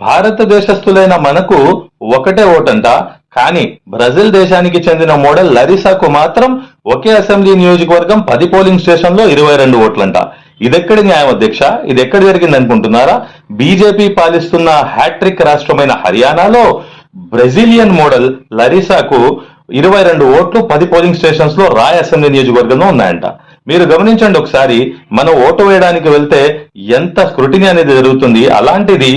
భారతదేశస్థులైన మనకు ఒకటే ఓటంట. కానీ బ్రెజిల్ దేశానికి చెందిన మోడల్ లరిసాకు మాత్రం ఒకే అసెంబ్లీ నియోజకవర్గం పది పోలింగ్ స్టేషన్లో ఇరవై రెండు ఓట్లంట. ఇదెక్కడి న్యాయం అధ్యక్ష? ఇది ఎక్కడ జరిగింది అనుకుంటున్నారా? బీజేపీ పాలిస్తున్న హ్యాట్రిక్ రాష్ట్రమైన హర్యానాలో బ్రెజిలియన్ మోడల్ లరిసాకు ఇరవై రెండు ఓట్లు పది పోలింగ్ స్టేషన్స్లో రాయ్ అసెంబ్లీ నియోజకవర్గంలో ఉన్నాయంట. మీరు గమనించండి ఒకసారి మనం ఓటు వేయడానికి వెళ్తే ఎంత స్క్రూటినీ అనేది జరుగుతుంది. అలాంటిది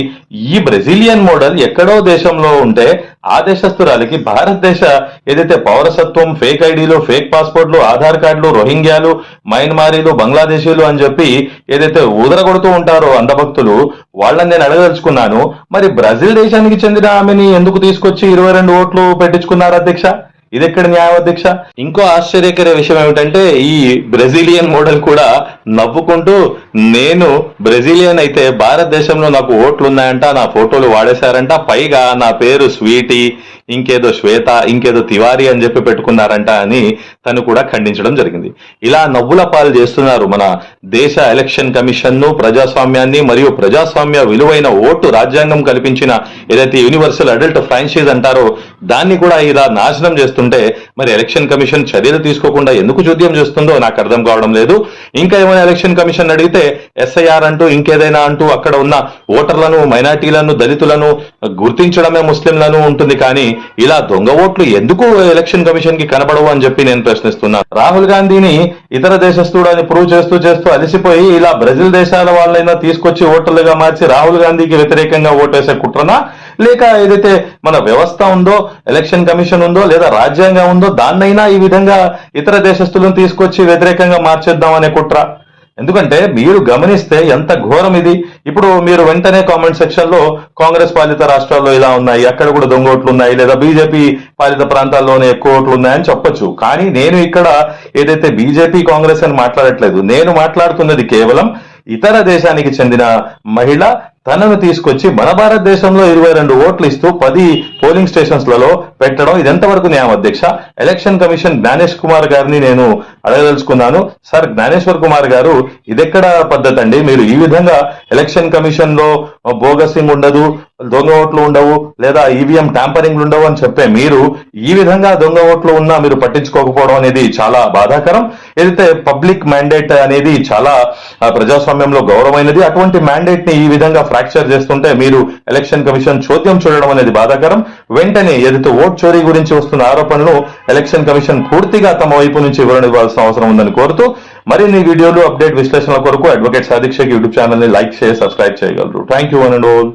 ఈ బ్రెజిలియన్ మోడల్ ఎక్కడో దేశంలో ఉంటే ఆ దేశస్తురాలకి భారతదేశ ఏదైతే పౌరసత్వం ఫేక్ ఐడీలు ఫేక్ పాస్పోర్ట్లు ఆధార్ కార్డులు రోహింగ్యాలు మయన్మారీలు బంగ్లాదేశీలు అని చెప్పి ఏదైతే ఊదరగొడుతూ ఉంటారో అంధభక్తులు వాళ్ళని నేను అడగదలుచుకున్నాను. మరి బ్రెజిల్ దేశానికి చెందిన ఆమెని ఎందుకు తీసుకొచ్చి ఇరవై రెండు ఓట్లు పెట్టించుకున్నారు అధ్యక్ష? ఇది ఎక్కడ ఇంకో ఆశ్చర్యకర విషయం ఏమిటంటే ఈ బ్రెజిలియన్ మోడల్ కూడా నవ్వుకుంటూ నేను బ్రెజిలియన్ అయితే భారతదేశంలో నాకు ఓట్లు ఉన్నాయంట నా ఫోటోలు వాడేశారంట పైగా నా పేరు స్వీటీ ఇంకేదో శ్వేత ఇంకేదో తివారి అని చెప్పి పెట్టుకున్నారంట అని తను కూడా ఖండించడం జరిగింది. ఇలా నవ్వుల పాలు చేస్తున్నారు మన దేశ ఎలక్షన్ కమిషన్ను ప్రజాస్వామ్యాన్ని మరియు ప్రజాస్వామ్య విలువైన ఓటు రాజ్యాంగం కల్పించిన ఏదైతే యూనివర్సల్ అడల్ట్ ఫ్రాంచైజ్ అంటారో దాన్ని కూడా ఇలా నాశనం చేస్తుంటే మరి ఎలక్షన్ కమిషన్ చర్యలు తీసుకోకుండా ఎందుకు చూద్యం చేస్తుందో నాకు అర్థం కావడం లేదు. ఇంకా ఏమైనా ఎలక్షన్ కమిషన్ అడిగితే ఎస్ఐఆర్ అంటూ ఇంకేదైనా అంటూ అక్కడ ఉన్న ఓటర్లను మైనార్టీలను దళితులను గుర్తించడమే ముస్లింలను ఉంటుంది. కానీ ఇలా దొంగ ఓట్లు ఎందుకు ఎలక్షన్ కమిషన్కి కనబడవు అని చెప్పి నేను ప్రశ్నిస్తున్నాను రాహుల్ గాంధీని ఇతర దేశస్తుడు అని ప్రూవ్ చేస్తూ చేస్తూ అలసిపోయి ఇలా బ్రెజిల్ దేశాల వాళ్ళైనా తీసుకొచ్చి ఓటర్లుగా మార్చి రాహుల్ గాంధీకి వ్యతిరేకంగా ఓటేసే కుట్రనా? లేక ఏదైతే మన వ్యవస్థ ఉందో ఎలక్షన్ కమిషన్ ఉందో లేదా రాజ్యాంగం ఉందో దాన్నైనా ఈ విధంగా ఇతర దేశస్తులను తీసుకొచ్చి వ్యతిరేకంగా మార్చేద్దాం అనే కుట్ర? ఎందుకంటే మీరు గమనిస్తే ఎంత ఘోరం ఇది. ఇప్పుడు మీరు వెంటనే కామెంట్ సెక్షన్లో కాంగ్రెస్ పాలిత రాష్ట్రాల్లో ఇలా ఉన్నాయి అక్కడ కూడా దొంగ ఓట్లు ఉన్నాయి లేదా బీజేపీ పాలిత ప్రాంతాల్లోనే ఎక్కువ ఓట్లు ఉన్నాయని చెప్పొచ్చు. కానీ నేను ఇక్కడ ఏదైతే బీజేపీ కాంగ్రెస్ అని మాట్లాడట్లేదు నేను మాట్లాడుతున్నది కేవలం ఇతర దేశానికి చెందిన మహిళ తనను తీసుకొచ్చి మన భారతదేశంలో ఇరవై రెండు ఓట్లు ఇస్తూ పది పోలింగ్ స్టేషన్స్లలో పెట్టడం ఇది ఎంతవరకు న్యాయం అధ్యక్ష? ఎలక్షన్ కమిషన్ జ్ఞానేష్ కుమార్ గారిని నేను అడగదలుచుకున్నాను. సార్ జ్ఞానేశ్వర్ కుమార్ గారు ఇదెక్కడ పద్ధతి అండి? మీరు ఈ విధంగా ఎలక్షన్ కమిషన్లో బోగసింగ్ ఉండదు దొంగ ఓట్లు ఉండవు లేదా ఈవీఎం ట్యాంపరింగ్ ఉండవు అని చెప్పే మీరు ఈ విధంగా దొంగ ఓట్లు ఉన్నా మీరు పట్టించుకోకపోవడం అనేది చాలా బాధాకరం. ఏదైతే పబ్లిక్ మ్యాండేట్ అనేది చాలా ప్రజాస్వామ్యంలో గౌరవమైనది అటువంటి మ్యాండేట్ని ఈ విధంగా ఫ్రాక్చర్ చేస్తుంటే మీరు ఎలక్షన్ కమిషన్ చోద్యం చూడడం అనేది బాధాకరం. వెంటనే ఏదైతే ఓట్ చోరీ గురించి వస్తున్న ఆరోపణలు ఎలక్షన్ కమిషన్ పూర్తిగా తమ వైపు నుంచి వివరణ అవసరం ఉందని కోరుతూ మరిన్ని వీడియోలు అప్డేట్ విశ్లేషణల కొరకు అడ్వకేట్ సాదిక్ యూట్యూబ్ ఛానల్ని లైక్ చేసి సబ్స్క్రైబ్ చేయగలరు. Thank you one and all